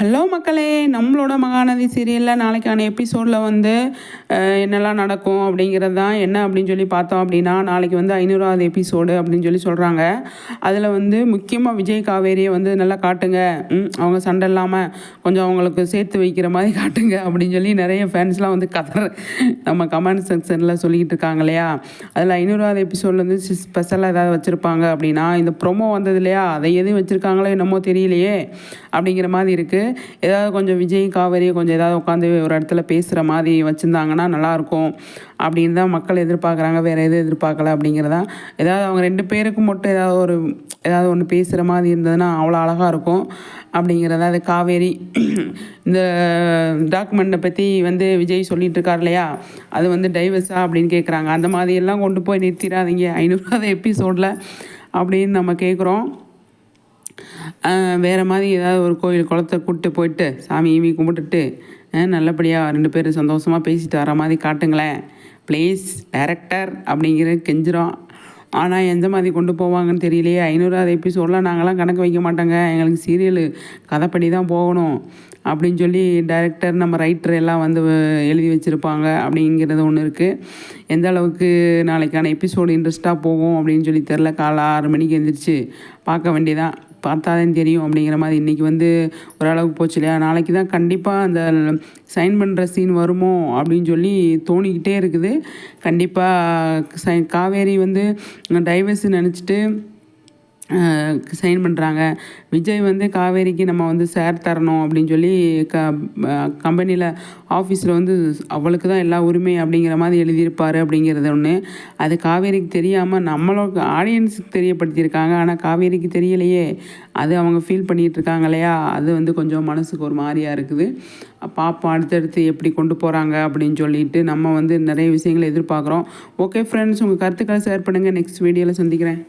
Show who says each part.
Speaker 1: Hello மக்களே நம்மளோட மகாநதி சீரியலில் நாளைக்கான எபிசோடில் வந்து என்னெல்லாம் நடக்கும் அப்படிங்கிறது தான் என்ன அப்படின்னு சொல்லி பார்த்தோம் அப்படின்னா நாளைக்கு வந்து ஐநூறாவது எபிசோடு அப்படின்னு சொல்லி சொல்கிறாங்க அதில் வந்து முக்கியமாக விஜய் காவேரியை வந்து நல்லா காட்டுங்க. அவங்க சண்டை இல்லாமல் கொஞ்சம் அவங்களுக்கு சேர்த்து வைக்கிற மாதிரி காட்டுங்க அப்படின்னு சொல்லி நிறைய ஃபேன்ஸ்லாம் வந்து கதற நம்ம கமெண்ட் செக்ஷனில் சொல்லிக்கிட்டு இருக்காங்க இல்லையா? அதில் ஐநூறாவது எபிசோடில் வந்து ஸ்பெஷலாக ஏதாவது வச்சுருப்பாங்க அப்படின்னா இந்த ப்ரொமோ வந்தது இல்லையா? அதை எதுவும் வச்சுருக்காங்களோ என்னமோ தெரியலையே அப்படிங்கிற மாதிரி இருக்குது ஏதாவது கொஞ்சம் விஜய் காவேரி கொஞ்சம் ஏதாவது உட்காந்து ஒரு இடத்துல பேசுகிற மாதிரி வச்சுருந்தாங்கன்னா நல்லாயிருக்கும் அப்படின்னு தான் மக்கள் எதிர்பார்க்குறாங்க. வேறு எதுவும் எதிர்பார்க்கல அப்படிங்கிறதா. ஏதாவது அவங்க ரெண்டு பேருக்கும் மட்டும் ஏதாவது ஒரு ஏதாவது ஒன்று பேசுகிற மாதிரி இருந்ததுன்னா அவ்வளோ அழகாக இருக்கும் அப்படிங்கிறதா. அது காவேரி இந்த டாக்குமெண்ட்டை பற்றி வந்து விஜய் சொல்லிட்டு இருக்கார் இல்லையா? அது வந்து டைவர்ஸா அப்படின்னு கேட்குறாங்க அந்த மாதிரியெல்லாம் கொண்டு போய் நிறுத்திடாதீங்க. ஐநூறாவது எபிசோடில் அப்படின்னு நம்ம கேட்குறோம் வேறு மாதிரி ஏதாவது ஒரு கோயில் குளத்தை கூப்பிட்டு போயிட்டு சாமி ஈமி கும்பிட்டுட்டு நல்லபடியாக ரெண்டு பேரும் சந்தோஷமாக பேசிட்டு வர மாதிரி காட்டுங்களேன். ப்ளீஸ் டேரக்டர் அப்படிங்கிற கெஞ்சிரும் ஆனால் எந்த மாதிரி கொண்டு போவாங்கன்னு தெரியலையே. ஐநூறாவது எபிசோடில் நாங்களாம் கணக்கு வைக்க மாட்டோங்க. எங்களுக்கு சீரியல் கதைப்படி தான் போகணும் அப்படின்னு சொல்லி டைரக்டர் நம்ம ரைட்டர் எல்லாம் வந்து எழுதி வச்சுருப்பாங்க அப்படிங்கிறது ஒன்று இருக்குது எந்த அளவுக்கு நாளைக்கான எபிசோடு இன்ட்ரெஸ்ட்டாக போகும் அப்படின்னு சொல்லி தெரில காலை ஆறு மணிக்கு எழுந்திரிச்சு பார்க்க வேண்டியதான் பார்த்தாதான் தெரியும் அப்படிங்கிற மாதிரி. இன்றைக்கி வந்து ஓரளவுக்கு போச்சு இல்லையா? நாளைக்கு தான் கண்டிப்பாக அந்த சைன் பண்ணுற சீன் வருமோ அப்படின்னு சொல்லி தோணிக்கிட்டே இருக்குது. கண்டிப்பாக சை காவேரி வந்து டைவர்ஸ் நினச்சிட்டு சைன் பண்ணுறாங்க விஜய் வந்து காவேரிக்கு நம்ம வந்து ஷேர் தரணும் அப்படின்னு சொல்லி க கம்பெனியில் ஆஃபீஸில் வந்து அவளுக்கு தான் எல்லா உரிமை அப்படிங்கிற மாதிரி எழுதியிருப்பார் அப்படிங்கிறது ஒன்று அது காவேரிக்கு தெரியாமல் நம்மளுக்கு ஆடியன்ஸுக்கு தெரியப்படுத்தியிருக்காங்க. ஆனால் காவேரிக்கு தெரியலையே. அது அவங்க ஃபீல் பண்ணிகிட்டு இருக்காங்க இல்லையா? அது வந்து கொஞ்சம் மனசுக்கு ஒரு மாதிரியாக இருக்குது. பார்ப்போம் அடுத்தடுத்து எப்படி கொண்டு போகிறாங்க அப்படின்னு சொல்லிட்டு நம்ம வந்து நிறைய விஷயங்களை எதிர்பார்க்குறோம். ஓகே ஃப்ரெண்ட்ஸ் உங்கள் கருத்துக்களை ஷேர் பண்ணுங்கள் நெக்ஸ்ட் வீடியோவில் சந்திக்கிறேன்.